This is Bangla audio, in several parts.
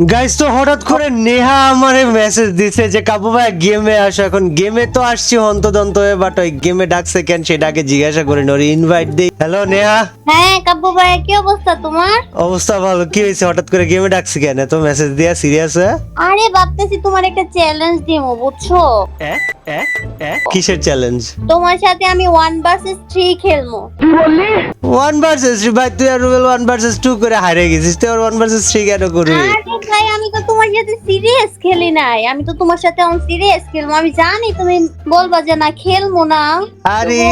গাইস তো হঠাৎ করে নেহা আমারে মেসেজ দিছে যে কাবু ভাই গেমে আসো এখন। গেমে তো আসছি হন্তদন্ত হয়ে বাট ওই গেমে ডাকছে কেন সেটাকে জিজ্ঞাসা করে ওর ইনভাইট দেই। হ্যালো নেহা? হ্যাঁ কাব্য ভাই কি অবস্থা তোমার? অবস্থা ভালো কি হয়েছে? হঠাৎ করে গেমে ডাকছি কেন? তো মেসেজ দিয়া সিরিয়াস হয়ে? আরে ভাবতেছি তোমার একটা চ্যালেঞ্জ দিমু বুঝছ? কিসের চ্যালেঞ্জ তোমার সাথে আমি ওয়ান ভার্সেস থ্রি খেলব। কি বললি? ওয়ান ভার্সেস ভাই তুই আর রুবেল ওয়ান ভার্সেস টু করে হারিয়ে গেছিস। তুই আর ওয়ান ভার্সেস থ্রি কেন করবি ভাই আমি তো তোমার সাথে সিরিয়াস খেলি নাই। আমি তো তোমার সাথে অন সিরিয়াস খেলব। আমি জানি তুমি বলবা যে না খেলব না। আরে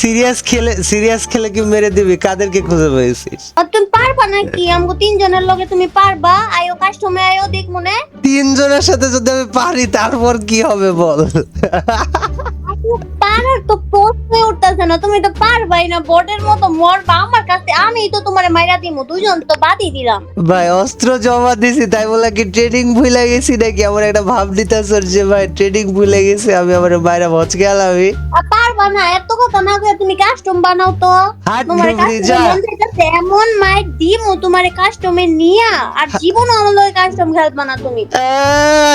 সিরিয়াস খেলে সিরিয়াস খেলে কি মেরে দিবি? কাদেরকে খুঁজে পেয়েছিস? আর তুমি পারবা নাকি? আমাকে তিনজনের লগে তুমি পারবা। আয়ো কাস্টমে আয়ো দেখ মনে তিনজনের সাথে যদি আমি পারি তারপর কি হবে বল? পারার তো প্রশ্নই উঠতেছে না তুমি তো পারবাই না বোর্ডের মতো মরবা আমার কাছে। আমি তো তোমার মাইরা দিমু দুজন তো বাদই দিলাম। ভাই অস্ত্র জমা দিছি তাই বলে কি ট্রেডিং ভুলে গেছি নাকি? আমার একটা ভাব নিতেছে যে ভাই ট্রেডিং ভুলে গেছি আমি আমার বাইরে ভচকে আলামি আর পারবা না এত কথা না কয়ে তুমি কাস্টম বানাও তো। তোমার। কাস্টম এমন মাইক দিমু তোমার কাস্টমে নিয়া। আর জীবনও আমার লগে কাস্টম খেলবা না তুমি।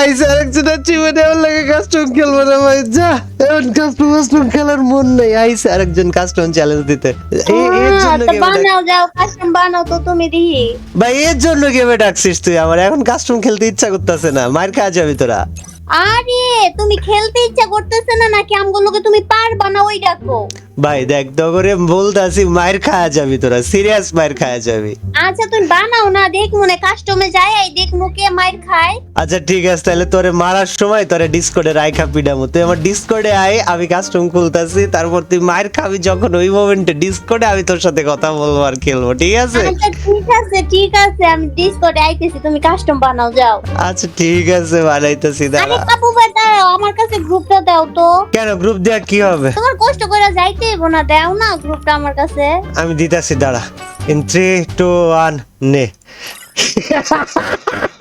এই আরেকজনের জীবনে আমার লাগে কাস্টম খেলব না ভাই যা। এখন কাস্টম কাস্টম খেলার মন নেই আইসে আরেকজন কাস্টম চ্যালেঞ্জ দিতে। এর হ্যাঁ, জন্য গেম বানাও যাও কাস্টম বানাও তো তুমি দিহি ভাই এর জন্য গেমে ডাকছিস তুই আমার এখন কাস্টম খেলতে ইচ্ছা করতেছে না মার খাওয়া যাবি তোরা। আরে তুমি খেলতে ইচ্ছা করতেছে না নাকি? আমগুলোকে তুমি পারবা না ওই ডাকো। ভাই দেখ দগরে বলতাছি মায়ের খাওয়া যাবি তোরা সিরিয়াস মায়ের খাওয়া যাবি। আচ্ছা তুমি বানাও না দেখ মনে কাস্টমে যায় এই দেখ মুখে মাইর খায়। আচ্ছা ঠিক আছে তাহলে তোরে মারার সময় তোরে ডিসকর্ডে রাইখা পিডামু। তুই আমার ডিসকর্ডে আয় আমি কাস্টম খুলতাছি তারপর তুই মায়ের খাবি যখন ওই মোমেন্টে ডিসকর্ডে আমি তোর সাথে কথা বলব আর খেলব ঠিক আছে? আচ্ছা ঠিক আছে ঠিক আছে আমি ডিসকর্ডে আইতেছি তুমি কাস্টম বানাও যাও। আচ্ছা ঠিক আছে বানাইতেছি দাঁড়া। কাপু ভাই দাও আমার কাছে গ্রুপটা দাও তো। কেন গ্রুপ দেওয়া কি হবে? তোমার কষ্ট করে যাইতে হইব না দাও না গ্রুপটা আমার কাছে। আমি দিতেছি দাঁড়া। ইন থ্রি টু ওয়ান নে।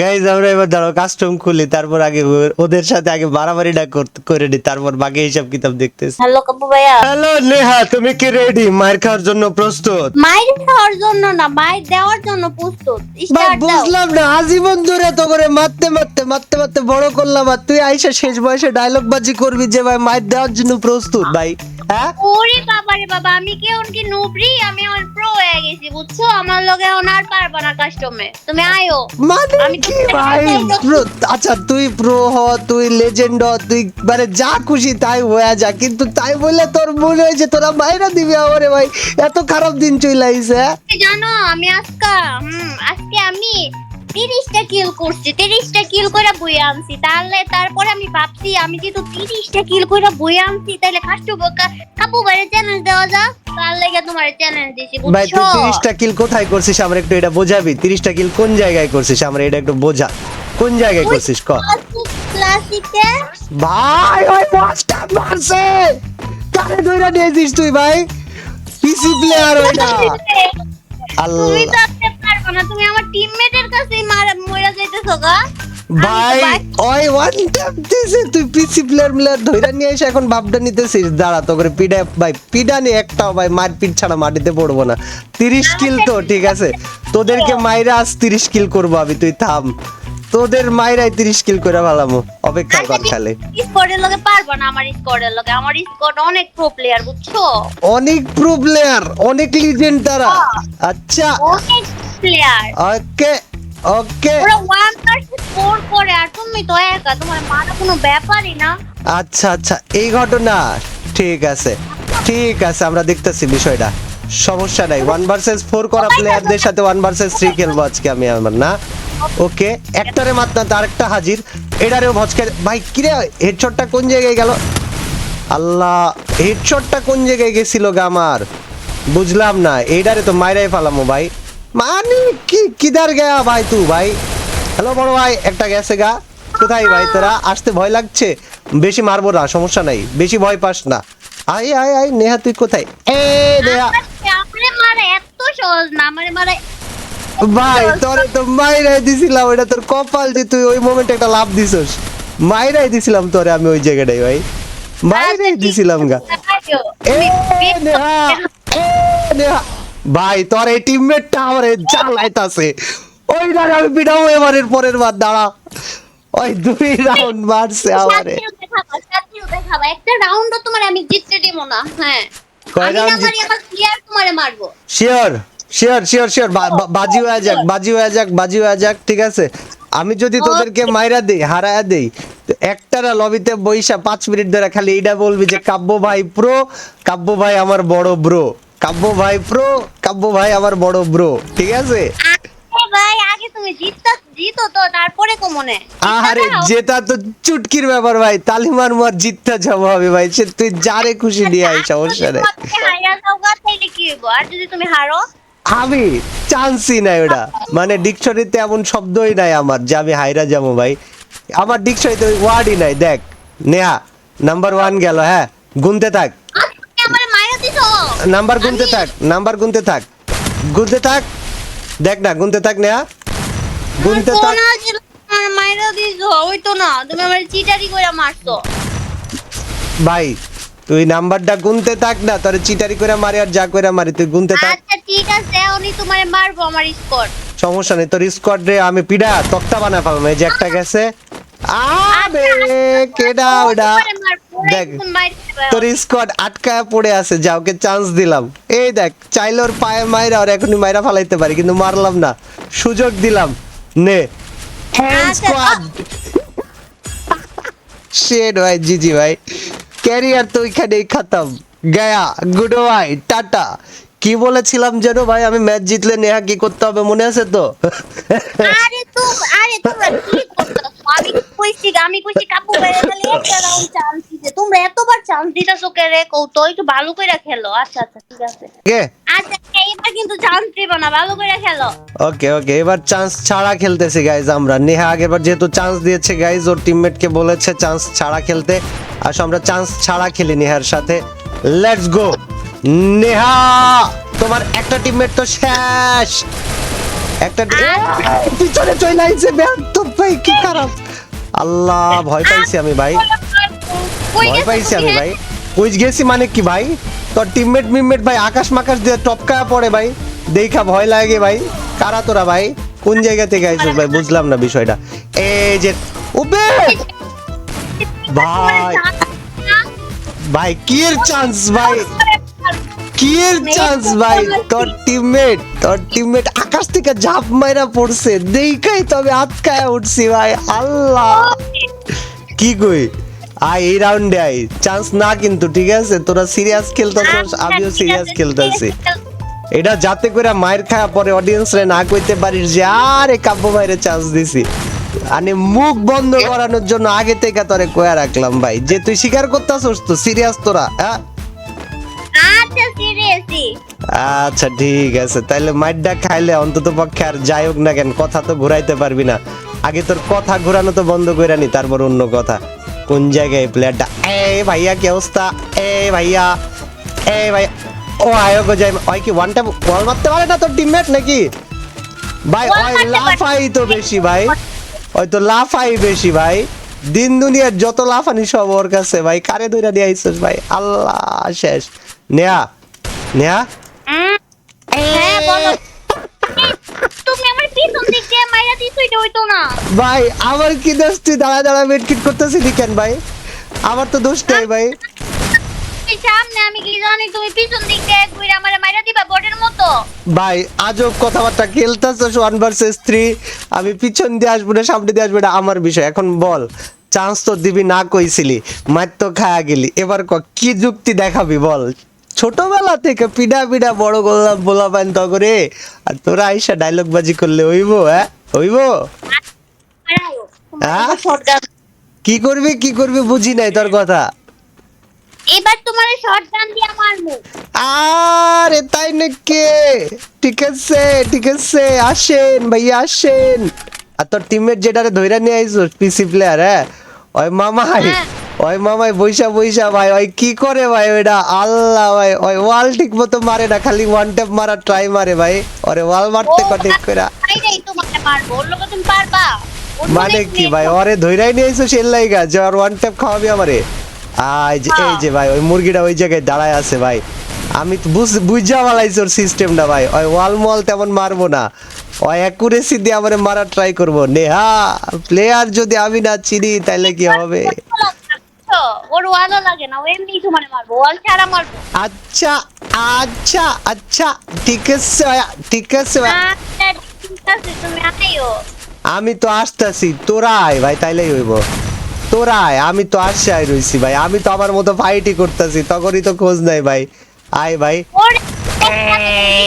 গাইজ আমরা এবার দাঁড়াও কাস্টম খুলি তারপর আগে ওদের সাথে আগে বাড়াবাড়িটা করে নি তারপর বাকি হিসাব কিতাব দেখতেছি। হ্যালো কাপু ভাইয়া। হ্যালো নেহা তুমি কি রেডি মার খাওয়ার জন্য প্রস্তুত? মাইর খাওয়ার জন্য না মাইর দেওয়ার জন্য প্রস্তুত। স্টার্ট দাও। বুঝলাম না আজীবন ধরে তো করে মারতে মারতে মারতে মারতে বড় করলাম আর তুই আইসা শেষ বয়সে ডায়লগ বাজি করবি যে ভাই মার দেওয়ার জন্য প্রস্তুত। ভাই হ্যাঁ? ওরে বাবা রে বাবা আমি কি কি নুবরি? আমি এখন প্রো হয়ে গেছি বুঝছ? আমার লগে এখন আর পারবা না কাস্টমে তুমি আয়ো। মানে আমি কি ভাই? আচ্ছা তুই প্রো হ তুই লেজেন্ড হ তুই মানে যা খুশি তাই হয়ে যা। কিন্তু তাই বলে তোর মনে হয় যে তোরা বাইরে দিবি আমারে ভাই? এত খারাপ দিন চলে আইছে হ্যাঁ? জানো আমি আজকে হুম, আজকে আমি তিরিশটা কিল করছি তিরিশটা কিল করে বই আনছি। তাহলে তারপরে আমি ভাবছি আমি যেহেতু তিরিশটা কিল করে বই আনছি তাহলে কাস্টম কাপু বাইরে চ্যালেঞ্জ দেওয়া যা তার লেগে তোমার চ্যালেঞ্জ দিছি ভাই তুই তিরিশটা কিল কোথায় করছিস? আমার একটু এটা বোঝাবি। তিরিশটা কিল কোন জায়গায় করছিস? আমার এটা একটু বোঝা। কোন জায়গায় করছিস? ক। ক্লাসিকে ভাই ওই মাস্টার মারছে! কারে ধরে নিয়েছিস তুই ভাই? পিসি প্লেয়ার ওইটা। আল্লাহ না তুমি আমার টিমমেটের কাছেই মারা যাইতেছো গা। ভাই ওই ওয়ান ট্যাপ দিছে তুই পিসি প্লেয়ার মিলার ধইরা নিয়ে এসে এখন ভাবটা নিতেছিস। দাঁড়া তো করে পিডা ভাই পিডা নি একটাও ভাই মারপিট ছাড়া মাটিতে পড়ব না। তিরিশ কিল তো ঠিক আছে। তোদেরকে মাইরা আজ তিরিশ কিল করব আমি তুই থাম। তোদের মাইরাই তিরিশ কিল করে ভালামো অপেক্ষা কর খালি। স্কোয়াডের লগে পারবা না আমার স্কোয়াডের লগে। আমার স্কোয়াড অনেক প্রো প্লেয়ার বুঝছ? অনেক প্রো প্লেয়ার অনেক লিজেন্ড তারা। আচ্ছা। অনেক প্লেয়ার ওকে ওকে ওরা ওয়ান ভার্সেস ফোর করে আর তুমি তো একা তোমার মারা কোনো ব্যাপারই না। আচ্ছা আচ্ছা এই ঘটনা। ঠিক আছে ঠিক আছে আমরা দেখতেছি বিষয়টা। সমস্যা নাই ওয়ান ভার্সেস ফোর করা প্লেয়ারদের সাথে ওয়ান ভার্সেস থ্রি খেলব আজকে আমি আমার না? ওকে একটারে মাত্র আরেকটা হাজির। এটারেও ভচকে ভাই কিরে হেডশটটা কোন জায়গায় গেল? আল্লাহ হেডশটটা কোন জায়গায় গেছিল গা আমার? বুঝলাম না এইটারে তো মাইরাই ফেলামো ভাই। মানে কি কিদার গয়া ভাই তুই ভাই? হ্যালো বড় ভাই একটা গেছে গা। কোথায় ভাই তোরা? আসতে ভয় লাগছে? বেশি মারবো না সমস্যা নাই। বেশি ভয় পাস না। আয় আয় আয় নেহা তুই কোথায়? এ নেহা। ভাই তোরে তো মাইরাই দিছিলাম এটা তোর কপাল যে তুই ওই মোমেন্টে একটা লাভ দিছস। মাইরাই দিছিলাম তোরে আমি ওই জায়গাটাই ভাই। মাইরাই দিছিলাম গা। এ নেহা। এ নেহা। ভাই তোর এই টিমমেটটা আমার জ্বালাইতাছে। ওই না আমি পিটাবো এবারের পরের বার দাঁড়া। ওই দুই রাউন্ড মারছে আমারে। একটা রাউন্ডও তোমার আমি জিততে দিব না হ্যাঁ। আমি আমার প্লেয়ার তোমারে মারবো। শিওর শিওর শিওর শিওর বাজি হয়ে যাক বাজি হয়ে যাক বাজি হয়ে যাক ঠিক আছে? আমি যদি তোদেরকে মাইরা দেই হারায়া দেই একটারা লবিতে বইসা পাঁচ মিনিট ধরে খালি এইটা বলবি যে কাব্য ভাই প্রো কাব্য ভাই আমার বড় ব্রো কাব্য ভাই প্রো কাব্য ভাই আমার বড় ব্রো ঠিক আছে? আরে ভাই আগে তুমি জিততা জিতো তো তারপরে কমনে আহারে জেতা তো চুটকির ব্যাপার ভাই তালিমার মার জিততে যাব হবে ভাই সে তুই যারে খুশি নিয়ে সমস্যা নেই। আর যদি তুমি হারো? আমি চান্সই নাই ওটা। মানে ডিকশনারিতে এমন শব্দই নাই আমার যে আমি হাইরা যাব ভাই। আমার ডিকশনারিতে ওয়ার্ডই নাই দেখ নেহা নাম্বার ওয়ান গেল হ্যাঁ গুনতে থাক আরে তুমি আমারে মাইরা দিছো নাম্বার গুনতে থাক নাম্বার গুনতে থাক। গুনতে থাক। দেখ না গুনতে থাক নেহা। গুনতে থাক। মাইরা দিছো ওই তো না তুমি আমার চিটারি কইরা মারছো। ভাই তুই নাম্বারটা গুনতে থাক না তোর চিটারি করে মারি আর যা করে মারি তুই গুনতে থাক। আচ্ছা ঠিক আছে উনি তোমারে মারবো আমার স্কোর সমস্যা নেই তোর স্কোয়াড রে আমি পিডা তক্তা বানা পাবো এই যে একটা গেছে। আবে কেডা ওডা? দেখ তোর স্কোয়াড আটকায় পড়ে আছে যা ওকে চান্স দিলাম। এই দেখ চাইলে ওর পায়ে মাইরা আর এখনই মাইরা ফালাইতে পারি কিন্তু মারলাম না। সুযোগ দিলাম নে। আচ্ছা, স্কোয়াড শেড ভাই জিজি ভাই। ক্যারিয়ার তো ওইখানেই খতম। গায়া গুড ভাই টাটা। কি বলেছিলাম যেন ভাই? আমি ম্যাচ জিতলে নেহা কি করতে হবে মনে আছে তো? আরে তুমি আরে তোমরা কি আমি কইছি আমি কইছি কাপু বাইরে খালি একটা রাউন্ড চান্স দিতে। তোমরা এতবার চান্স দিতেছো কে রে? কৌতো একটু ভালো কইরা খেলো। আচ্ছা আচ্ছা ঠিক আছে। কে? আচ্ছা কিন্তু চান্স দিব না ভালো কইরা খেলো। ওকে ওকে এবার চান্স ছাড়া খেলতেছি গাইজ আমরা। নেহা আগেরবার যেহেতু চান্স দিয়েছে গাইজ ওর টিমমেটকে বলেছে চান্স ছাড়া খেলতে। আসো আমরা চান্স ছাড়া খেলি নেহার সাথে। লেটস গো নেহা তোমার একটা টিমমেট তো শেষ। একটা পিছনে চলে আইছে ব্যর্থ ভাই কি খারাপ। আল্লাহ ভয় পাইছি আমি ভাই। ভয় পাইছি আমি হ্যাঁ? ভাই। কুইজ গেছি মানে কি ভাই? তোর টিমমেট মিমমেট ভাই আকাশ মাকাশ দিয়ে টপকায়া পড়ে ভাই। দেখা ভয় লাগে ভাই। কারা তোরা ভাই? কোন জায়গা থেকে আইছিস ভাই? বুঝলাম না বিষয়টা। এই যে উবে! ভাই। ভাই কি এর চান্স ভাই? কি চান্স ভাই? তোর টিমমেট তোর টিমমেট আকাশ থেকে ঝাঁপ মাইরা পড়ছে। দেখাই তবে আটকায় উঠছি ভাই। আল্লাহ। কি কই? আই এই রাউন্ডে আই চান্স না কিন্তু ঠিক আছে? তোরা সিরিয়াস খেলতেছিস আচ্ছা, আমিও সিরিয়াস খেলতেছি। এটা যাতে করে মায়ের খাওয়া পরে অডিয়েন্স রে না কইতে পারিস যে আরে কাব্য ভাইরে চান্স দিছি। মানে মুখ বন্ধ করানোর জন্য আগে থেকে তোরে কয়া রাখলাম ভাই। যে তুই স্বীকার করতেছস তো সিরিয়াস তোরা হ্যাঁ? সিরিয়াসলি। আচ্ছা ঠিক আছে। তাহলে মাইডটা খাইলে অন্তত পক্ষে আর যাই হোক না কেন কথা তো ঘুরাইতে পারবি না। আগে তোর কথা ঘুরানো তো বন্ধ করে নি তারপর অন্য কথা। কোন জায়গায় প্লেয়ারটা এ ভাইয়া কি অবস্থা? এ ভাইয়া এ ভাই ও আয়োগ যাই। ওই কি ওয়ান টাইম বল মারতে পারে না তোর টিমমেট নাকি? ভাই ওই। লাফাই তো বেশি ভাই। ওই তো লাফাই বেশি ভাই। দিন দুনিয়ার যত লাফানি সব ওর কাছে ভাই। কারে ধরে নিয়ে আইছিস ভাই? আল্লাহ শেষ। নেয়া। নেয়া হ্যাঁ বলো। তুমি আমার পিছন দিক দিয়ে মাইরা দিছো এটা হইতো না। ভাই আমার কি দোষ? তুই দাঁড়া দাঁড়া কেন ভাই? আমার তো দোষ নেই ভাই। সামনে আমি কি জানি তুমি পিছন দিক দিয়ে ঘুরে আমার মাইরা দিবা বটের মতো। ভাই আজব কথাবার্তা খেলতেছস ওয়ান ভার্সেস থ্রি আমি পিছন দিয়ে আসব না সামনে দিয়ে আসব না আমার বিষয়। এখন বল চান্স তো দিবি না কইছিলি মার তো খায়া গেলি। এবার ক কি যুক্তি দেখাবি বল? ছোটবেলা থেকে পিডা পিডা বড় গোলাম বলা তো করে আর তোরা আইসা ডায়লগ বাজি করলে হইবো হ্যাঁ? হইবো? হ্যাঁ? শর্টগান কি করবি কি করবি বুঝি নাই তোর কথা। এবার তোমার দিয়ে মারমু আরে তাই নাকি? ঠিক আছে ঠিক আছে আসেন ভাইয়া আসেন। আর তোর টিমমেট যেটারে ধইরা নিয়ে আইছো পিসি প্লেয়ার হ্যাঁ? ওই মামা হ্যাঁ। ওই মামাই বইসা বইসা ভাই ওই কি করে ভাই ওইটা আল্লাহ ভাই ওই ওয়াল ঠিক মতো মারে না খালি ওয়ান ট্যাপ মারা ট্রাই মারে ভাই। ওরে ওয়াল মারতে কত ঠিক করে মানে কি ভাই ওরে ধইরাই নিয়ে আইছো সেল লাইগা যে আর ওয়ান ট্যাপ খাওয়াবি আমারে? আই যে এই যে ভাই ওই মুরগিটা ওই জায়গায় দাঁড়ায় আছে ভাই। আমি তো বুঝ বুঝা বালাইছি ওর সিস্টেমটা ভাই। ওই ওয়াল মল তেমন মারবো না। ওই অ্যাকুরেসি দিয়ে আমার মারা ট্রাই করব। নেহা প্লেয়ার যদি আমি না চিনি তাহলে কি হবে? তো, ওর ওয়ালও লাগে না ও এমনি তোমার মারবো ওয়াল ছাড়া মারবো। আচ্ছা আচ্ছা আচ্ছা ঠিক আছে ঠিক আছে ভাইয়া। আচ্ছা, ঠিক আছে, তুমি আইও। আমি তো আসতেছি তোরা আয় ভাই তাইলেই হইব। তোরা আয় আমি তো আসছে আয় রইছি ভাই। আমি তো আমার মতো ফাইটই করতেছি তখনই তো খোঁজ নাই ভাই। আয় ভাই।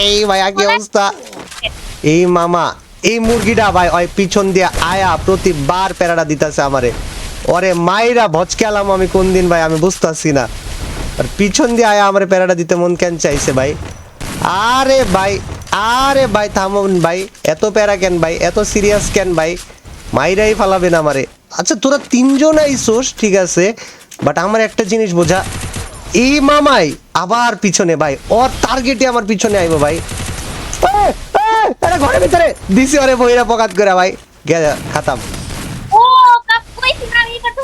এই ভাইয়া কি অবস্থা? এই মামা এই মুরগিটা ভাই ওই পিছন দিয়ে আয়া প্রতিবার প্যারাটা দিতেছে আমারে। ওরে মাইরা ভচকালাম আমি কোন দিন ভাই, আমি বুঝতেছি না। আর পিছন দিয়ে আয়া আমারে প্যারাটা দিতে মন কেন চাইছে ভাই? আরে ভাই আরে ভাই, থামুন ভাই, এত প্যারা কেন ভাই, এত সিরিয়াস কেন ভাই? মাইরাই ফালাবে না আমারে। আচ্ছা তোরা তিনজন আইসোস ঠিক আছে বাট আমার একটা জিনিস বোঝা। এই মামাই আবার পিছনে ভাই, ওর টার্গেটে আমার পিছনে আইবো ভাই। ঘরের ভিতরে। দিছি ওরে বইরা পকাত করে ভাই। খাতাম।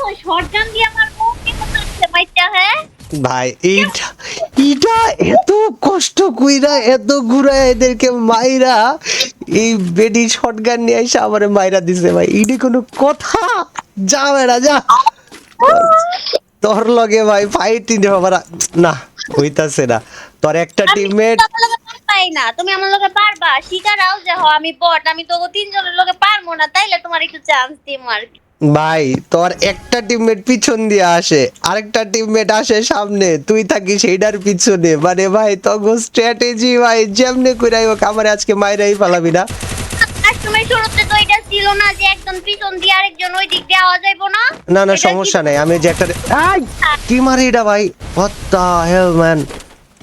না এটা শর্টগান দিয়ে আমার মুখ করতে মাইটা হ্যাঁ? ভাই এইটা এইটা এত কষ্ট কইরা এত ঘুরা এদেরকে মাইরা এই বেডি শটগান নিয়ে এসে আমারে মাইরা দিছে ভাই। এইটা কোনো কথা? যা বেড়া যা। তোর লগে ভাই ফাইট হবার না হইতাছে না। তোর একটা টিমমেট পারবাই না। তুমি আমার লগে পারবা। শিকারাও যে হ আমি বট। আমি তো তিনজনের লগে পারব না। তাইলে তোমার একটু চান্স দিম আর কি। ভাই তোর একটা টিমমেট পিছন দিয়ে আসে আরেকটা টিমমেট আসে সামনে তুই থাকিস সেইটার পিছনে। মানে ভাই তখন স্ট্র্যাটেজি ভাই যেমনে কইরাই হোক আমার আজকে মাইরাই পালাবি না। আর তুমি শুরুতে তো এটা ছিল না যে একজন পিছন দিয়ে আরেকজন ওই দিক দিয়ে আওয়া যাইবো না? না না সমস্যা নাই আমি যে একটা আই কি মারি এটা ভাই? হোয়াট দা হেল ম্যান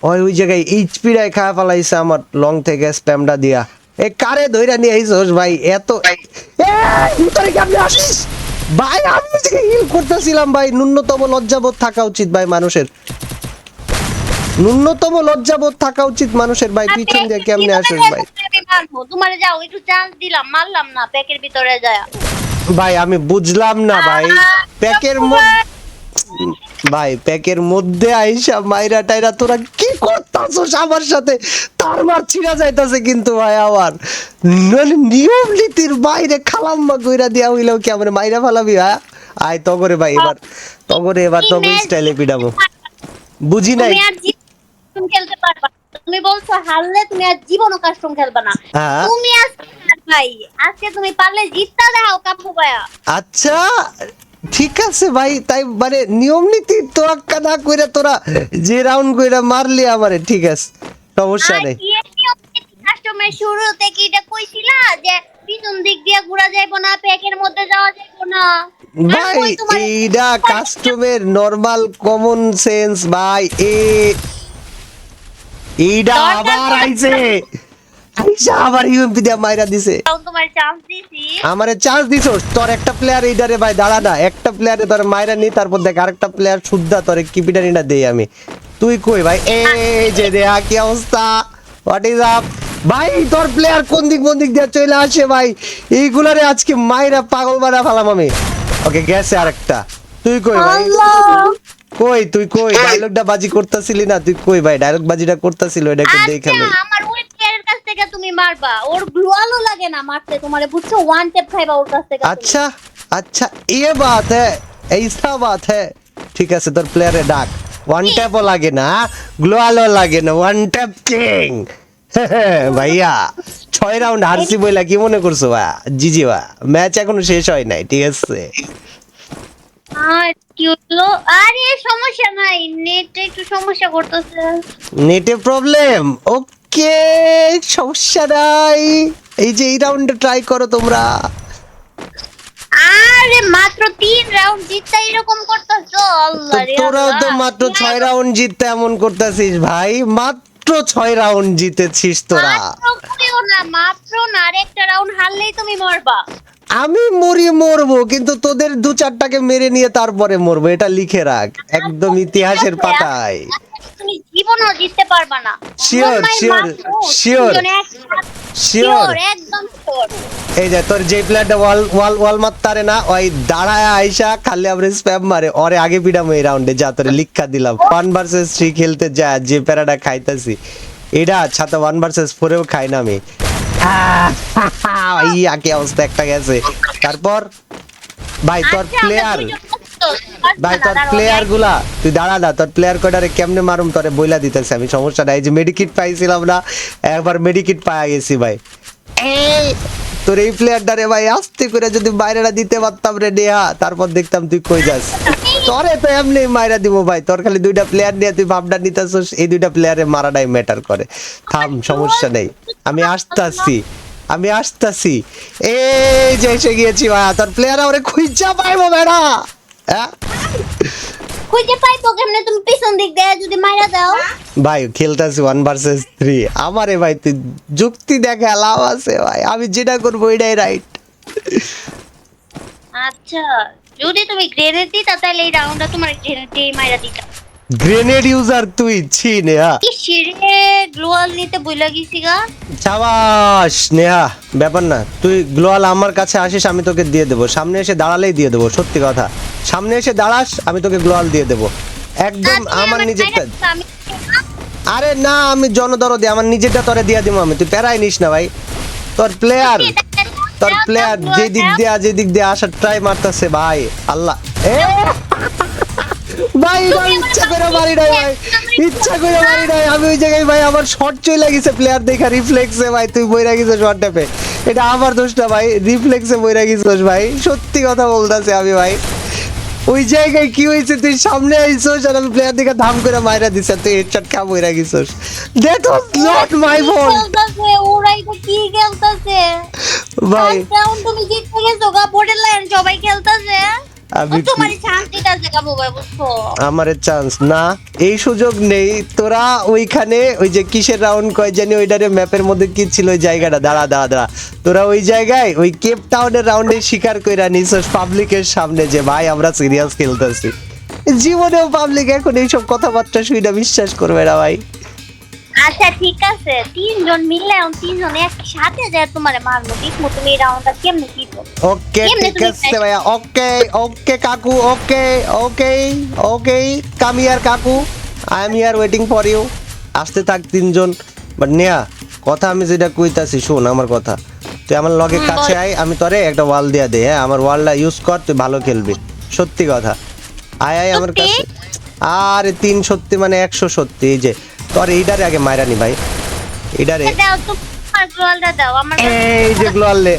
ওই ওই জায়গায় এইচপি রাই খাওয়া ফেলাইছে আমার লং থেকে স্প্যামটা দিয়া। এ কারে ধইরা নিয়ে আইছস ভাই? এত এই ভিতরে কেমনে আসিস? ভাই আমি হিল করতেছিলাম ভাই ন্যূনতম লজ্জাবোধ থাকা উচিত ভাই মানুষের। ন্যূনতম লজ্জাবোধ থাকা উচিত মানুষের ভাই পিছন দিয়ে কেমনে আসিস ভাই? তোমারে যাও একটু চান্স দিলাম মারলাম না প্যাকের ভিতরে যায়। ভাই আমি বুঝলাম না ভাই। প্যাকের মধ্যে ভাই প্যাকের মধ্যে আইসা মাইরা টাইরা তোরা কি করতাছস আমার সাথে? তার মার ছিড়া যাইতাছে কিন্তু ভাই আমার। নিয়ম নীতির বাইরে খালাম্মা কইরা দিয়া হইলেও কি আমার মাইরা ফালাবি হ্যাঁ? আয় তগরে ভাই এবার তগরে এবার তগ স্টাইলে পিডাবো বুঝি নাই? তুমি আর জীবন খেলতে পারবা তুমি বলছো হারলে তুমি আর জীবনও কাস্টম খেলবা না। হ্যাঁ। তুমি আজকে ভাই। আজকে তুমি পারলে জিততা দেখাও কাপু ভাইয়া। আচ্ছা ঠিক আছে ভাই তাই মানে নিয়ম নীতি তোয়াক্কা না কইরা তোরা যে রাউন্ড কইরা মারলি আমারে ঠিক আছে সমস্যা নেই। কাস্টমের শুরুতে কি এটা কইছিলা যে পিছন দিক দিয়ে ঘোরা যাইবো না প্যাকের মধ্যে যাওয়া যাইবো না? ভাই এইটা কাস্টমের নরমাল কমন সেন্স ভাই এ এইটা আবার আইছে। আইসা আবার ইউএমপি দিয়া মাইরা দিছে। তোমার চান্স দিছি। আমারে চান্স দিছস তোর একটা প্লেয়ার এইটারে ভাই দাঁড়া না একটা প্লেয়ারে তোর মাইরা নি তারপর দেখ আরেকটা প্লেয়ার শুদ্ধা তোরে কিপিটারিটা দেই আমি। তুই কই ভাই? এই যে দেয়া কি অবস্থা। হোয়াট ইজ আপ ভাই তোর প্লেয়ার কোন দিক কোন দিক দিয়ে চলে আসে ভাই? এইগুলারে আজকে মাইরা পাগল বানা ফেলাম আমি। ওকে গেছে আরেকটা। তুই কই ভাই? কই তুই কই? ডায়লগটা বাজি করতেছিলি না? তুই কই ভাই? ডায়লগ বাজিটা করতেছিল এটা একটু আচ্ছা দেখা ভাই আমার ওই প্লেয়ারের কাছ থেকে তুমি মারবা। ওর গ্লোয়ালও লাগে না মারতে। তোমারে বুঝছ? ওয়ান টেপ খাইবা ওর কাছ থেকে আচ্ছা আচ্ছা ইয়ে এ বাত হ্যায় এইসা বাত হ্যায় ঠিক আছে তোর প্লেয়ারে ডাক। ওয়ান ট্যাপও লাগে না গ্লোয়ালও লাগে না। ওয়ান ট্যাপ কিং ভাইয়া ছয় রাউন্ড হারছি বইলা কি মনে করছ বা জিজি বা ম্যাচ এখনও শেষ হয় নাই ঠিক আছে? আরে সমস্যা নাই। নেটে একটু সমস্যা করতেছে। নেটে প্রবলেম ও সমস্যা নাই। এই যে এই রাউন্ডে ট্রাই করো তোমরা। আরে মাত্র রাউন্ড জিততে এরকম করতেছো? আল্লাহ রে তোরাও তো মাত্র রাউন্ড জিততে এমন করতেছিস ভাই। মাত্র রাউন্ড জিতেছিস তোরা। মাত্র না মাত্র না। আরেকটা রাউন্ড হারলেই তুমি মরবা। আমি মরি মরবো কিন্তু তোদের দু চারটাকে মেরে নিয়ে তারপরে মরবো। এটা লিখে রাখ একদম ইতিহাসের পাতায়। জীবনও জিততে পারবা না। Sure. তিনজনে একসাথে- শিওর একদম sure। এই যে তোর যে প্লেয়ারটা ওয়াল ওয়াল ওয়াল মারতারে না ওই দাঁড়ায় আইসা খালি আমরা স্প্যাম মারে। ওরে আগে পিডাম এই রাউন্ডে যা তোরে লিখা দিলাম। ওয়ান ভার্সেস থ্রি খেলতে যা যে প্যারাটা খাইতাছি। এটা ছাতা ওয়ান ভার্সেস ফোরেও খাই না আমি। ইয়া কি অবস্থা একটা গেছে। তারপর ভাই তোর আচ্ছা, প্লেয়ার পারবে ভাই তোর প্লেয়ারগুলা তুই দাঁড়া না তোর প্লেয়ার কয়টারে কেমনে মারুম তোরে বইলা দিতেছে আমি সমস্যা নাই যে মেডিকিট পাইছিলাম না একবার মেডিকিট পাওয়া গেছি ভাই। তোর এই প্লেয়ারটারে ভাই আস্তে করে যদি বাইরেটা দিতে পারতাম রে নেহা তারপর দেখতাম তুই কই যাস। তোরে তো এমনি মাইরা দিব ভাই তোর খালি দুইটা প্লেয়ার নিয়ে তুই ভাবনা নিতেছিস এই দুইটা প্লেয়ারে মারাটাই ম্যাটার করে। থাম সমস্যা নেই আমি আসতাছি আমি আসতাছি। এই যে এসে গিয়েছি ভাই তোর প্লেয়ার আমারে খুঁজা পাইবো বেড়া। হ্যাঁ? খুঁজে পাইবো কেমনে তুমি পিছন দিক দিয়ে যদি মাইরা দাও। ভাই খেলতেছি ওয়ান ভার্সেস থ্রি আমারে ভাই তুই যুক্তি দেখা লাভ আছে ভাই। আমি যেটা করব এটাই রাইট আচ্ছা যদি তুমি গ্রেনেড দিতা তাহলে এই রাউন্ডটা তোমার গ্রেনেড দিয়ে মাইরা দিতা। গ্রেনেড ইউজার তুই ছি নেহা। শিরে গ্লোয়াল নিতে বইলা গেছি গা। চাবাস নেহা ব্যাপার না। তুই গ্লোয়াল আমার কাছে আসিস আমি তোকে দিয়ে দেবো। সামনে এসে দাঁড়ালেই দিয়ে দেবো সত্যি কথা। সামনে এসে দাঁড়াস আমি তোকে গ্লোয়াল দিয়ে দেবো। একদম আমার নিজেরটা আরে না আমি জনদরদি আমার নিজেরটা তোরে দিয়ে দিব আমি। তুই প্যারাই নিস না ভাই। তোর প্লেয়ার তোর প্লেয়ার যে দিক দিয়ে যে দিক দিয়ে আসার ট্রাই মারতেছে ভাই আল্লাহ। এ? ভাই ভাই ইচ্ছা করে মারি নাই ভাই ইচ্ছা করে মারি নাই। আমি ওই জায়গায় ভাই আমার শর্ট চলে গেছে প্লেয়ার দেখা রিফ্লেক্সে ভাই তুই বইরা গেছিস শর্ট ট্যাপে এটা আমার দোষ না ভাই রিফ্লেক্সে বইরা গেছিস ভাই। সত্যি কথা বলতাছে আমি ভাই। ওই জায়গায় কি হয়েছে? তুই সামনে আইসোস আর আমি প্লেয়ার দিকে ধাম করে মাইরা দিছ তুই হেডশট খা বইরা গেছিস। দ্যাট ওয়াজ নট মাই ফল ওরাই তো কি খেলতাছে? ভাই। তুমি জিততে গেছো গা বোর্ডের লাইন সবাই খেলতাছে। আমি চান্স আমারে না। এই সুযোগ নেই। তোরা ওইখানে ওই যে কিসের রাউন্ড কয় জানি ওইটারে ম্যাপের মধ্যে কি ছিল ওই জায়গাটা? দাঁড়া দাঁড়া দাঁড়া। তোরা ওই জায়গায় ওই কেপ টাউনের রাউন্ডে স্বীকার কইরা নিছস পাবলিকের সামনে যে ভাই আমরা সিরিয়াস খেলতেছি। জীবনেও পাবলিক এখন এইসব কথাবার্তা শুইনা বিশ্বাস করবে না ভাই। আচ্ছা ঠিক আছে। তিনজন এখন তিনজন একসাথে যায় তোমার মারবো দেখব তুমি রাউন্ডটা কেমনে জিতো ওকে ঠিক আছে ভাইয়া। ওকে ওকে কাকু ওকে ওকে ওকে। কাম ইয়ার কাকু আই এম ইয়ার ওয়েটিং ফর ইউ আসতে থাক তিনজন। বাট নেয়া কথা আমি যেটা কইতাছি শোন আমার কথা। তুই আমার লগে কাছে আয় আমি তোরে একটা ওয়াল দিয়া দে হ্যাঁ? আমার ওয়ালটা ইউজ কর তুই ভালো খেলবি। সত্যি কথা। আয় আয় আমার কাছে। আরে তিন সত্যি মানে একশো সত্যি এই যে। তোর এইটারে আগে মাইরানি ভাই। এইটারে দাও তোমার গোলটা দাও আমার এই যে গ্লোয়ালে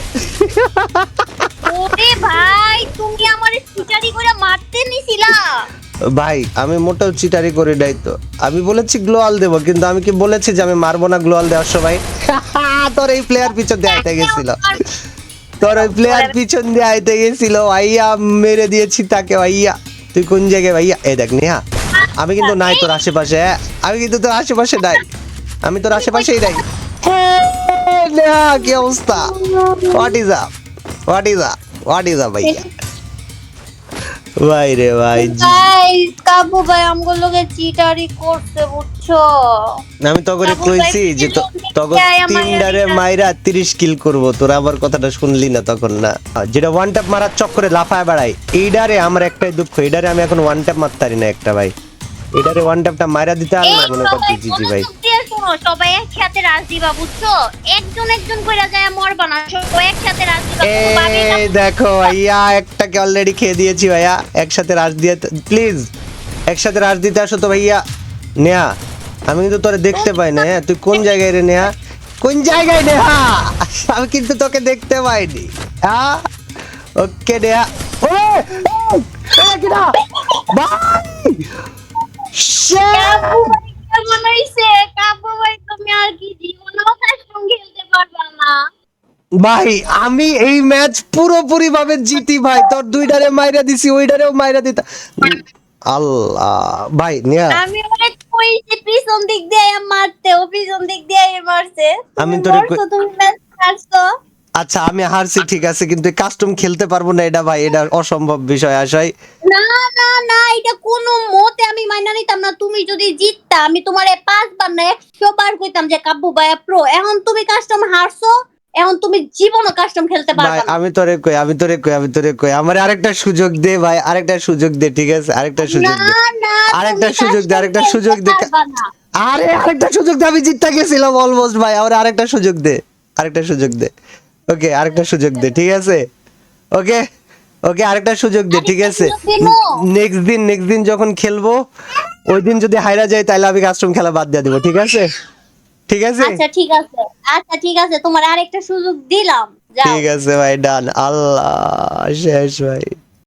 ওরে ভাই তুমি আমার স্কুটারি করে মারতে নিছিলা। ভাই আমি মোটেও চিটারি করি নাই তো। আমি বলেছি গ্লোয়াল দেবো কিন্তু আমি কি বলেছি যে আমি মারবো না গ্লোয়াল দেওয়ার সময়? তোর এই প্লেয়ার পিছন দিয়ে আইতে গেছিল। তোর ওই প্লেয়ার পিছন দিয়ে আইতে গেছিল। ভাইয়া মেরে দিয়েছি তাকে ভাইয়া। তুই কোন জায়গায় ভাইয়া? এই দেখ নেহা। আমি কিন্তু নাই তোর আশেপাশে হ্যাঁ? আমি কিন্তু তোর আশেপাশে নাই। আমি তোর আশেপাশেই নাই। হ্যাঁ, কি অবস্থা? What is up what is up what is up ভাইয়া? ভাই রে ভাই কাবু ভাই আমগো লগে চিটারি করতে বুঝছ? আমি তো করে কইছি যে তো তখন মিলে আয় আমার তিনডারে মাইরা 30 কিল করব। তোরা আবার কথাটা শুনলি না তখন না। যেটা ওয়ান ট্যাপ মারার চক্করে লাফায় বেড়াই এইডারে আমার একটাই দুঃখ এইডারে আমি এখন ওয়ান ট্যাপ মারতে পারি না একটা ভাই। এইডারে ওয়ান ট্যাপটা মাইরা দিতে আর না মনে করতে জিজি ভাই। সবাই একসাথে রাজ দিবা বুঝছ? একজন একজন কইরা যায় মরবা না সবাই একসাথে রাজ দিবা এই দেখো ভাইয়া একটাকে অলরেডি খেয়ে দিয়েছি ভাইয়া। একসাথে রাশ দিয়ে প্লিজ একসাথে রাশ দিতে আসো তো ভাইয়া। নেহা আমি কিন্তু তোরে দেখতে পাই না হ্যাঁ? তুই কোন জায়গায় রে নেহা? কোন জায়গায় নেহা? আমি কিন্তু তোকে দেখতে পাইনি। হ্যাঁ ওকে নেহা। ও কিনা ভাই Shit! ভাই! কেমন হইছে কাবু ভাই তুমি আর কি জীবনেও তার সঙ্গে খেলতে পারবা না ভাই আমি এই ম্যাচ পুরোপুরি ভাবে জিতি ভাই। তোর দুইটারে মাইরা দিছি ওইটারেও মাইরা দিতা আল্লাহ। ভাই নিয়া। আমি কইছি পিছন দিক দিয়ে মারতে ও পিছন দিক দিয়ে মারছে। আমি তোরে তুমি ম্যাচ হারছো। আচ্ছা আমি হারছি ঠিক আছে কিন্তু কাস্টম খেলতে পারব না এটা ভাই। এটা অসম্ভব বিষয় আশাই। না না না এটা কোনো মতে আমি মাইনা নিতাম না। তুমি যদি জিততা আমি তোমারে পাঁচবার না একশো বার কইতাম যে কাব্বু ভাইয়া প্রো এখন তুমি কাস্টম হারছো এখন তুমি জীবনও কাস্টম খেলতে পারবে না। আমি তোরে কই আমি তোরে কই আমি তোরে কই আমার আরেকটা সুযোগ দে ভাই আরেকটা সুযোগ দে ঠিক আছে? আরেকটা সুযোগ দে। আরেকটা সুযোগ দে, আরেকটা সুযোগ দে। আরে আরেকটা সুযোগ দে আমি জিততে গেছিলাম অলমোস্ট ভাই আমার আরেকটা সুযোগ দে আরেকটা সুযোগ দে। ওকে আরেকটা সুযোগ দে ঠিক আছে? ওকে ওকে আরেকটা সুযোগ দে ঠিক আছে। নেক্সট দিন নেক্সট দিন যখন খেলব ওই দিন যদি হাইরা যায় তাহলে আমি কাস্টম খেলা বাদ দিয়ে দেবো ঠিক আছে? ঠিক আছে? আচ্ছা ঠিক আছে। আচ্ছা ঠিক আছে তোমার আরেকটা সুযোগ দিলাম। যাও। ঠিক আছে ভাই ডান আল্লাহ শেষ ভাই।